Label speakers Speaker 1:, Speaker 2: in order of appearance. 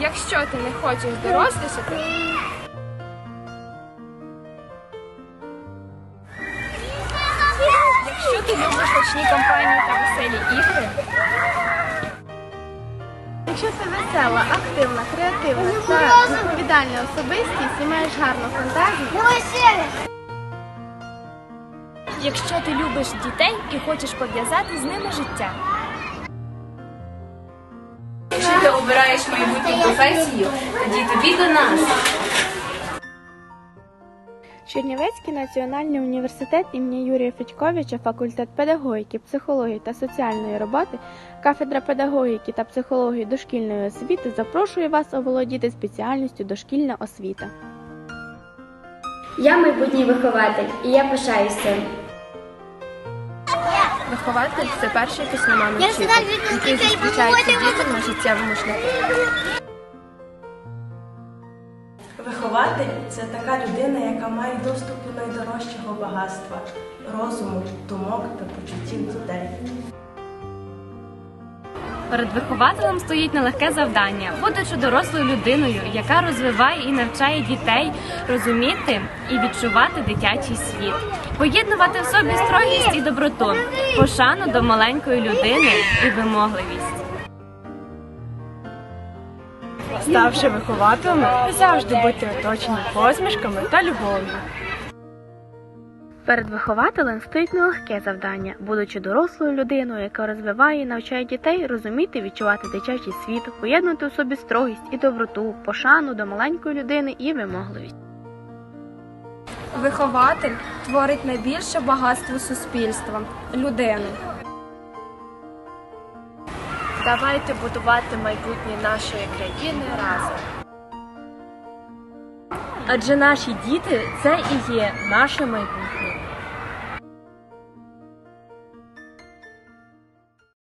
Speaker 1: Якщо ти не хочеш дорослішати, якщо ти любиш гучні компанії та веселі ігри,
Speaker 2: Якщо ти весела, активна, креативна та відповідальна особистість і маєш гарну фантазію,
Speaker 1: якщо ти любиш дітей і хочеш пов'язати з ними життя.
Speaker 3: Обираєш майбутню професію, тоді тобі до нас.
Speaker 2: Чернівецький національний університет імені Юрія Федьковича, факультет педагогіки, психології та соціальної роботи, кафедра педагогіки та психології дошкільної освіти запрошує вас оволодіти спеціальністю дошкільна освіта.
Speaker 4: Я майбутній вихователь, і я пишаюсь цим.
Speaker 1: Вихователь це перший після мами вчитель, який зустрічається дітям на життєвому шляху.
Speaker 5: Вихователь це така людина, яка має доступ до найдорожчого багатства розуму, думок та почуттів дітей.
Speaker 6: Перед вихователем стоїть нелегке завдання, будучи дорослою людиною, яка розвиває і навчає дітей розуміти і відчувати дитячий світ, поєднувати в собі строгість і доброту, пошану до маленької людини і вимогливість.
Speaker 7: Ставши вихователем, завжди будьте оточені посмішками та любов'ю.
Speaker 2: Перед вихователем стоїть нелегке завдання, будучи дорослою людиною, яка розвиває і навчає дітей розуміти відчувати дитячий світ, поєднувати у собі строгість і доброту, пошану до маленької людини і вимогливість.
Speaker 1: Вихователь творить найбільше багатство суспільства людину.
Speaker 7: Давайте будувати майбутнє нашої країни разом. Адже наші діти це і є наше майбутнє.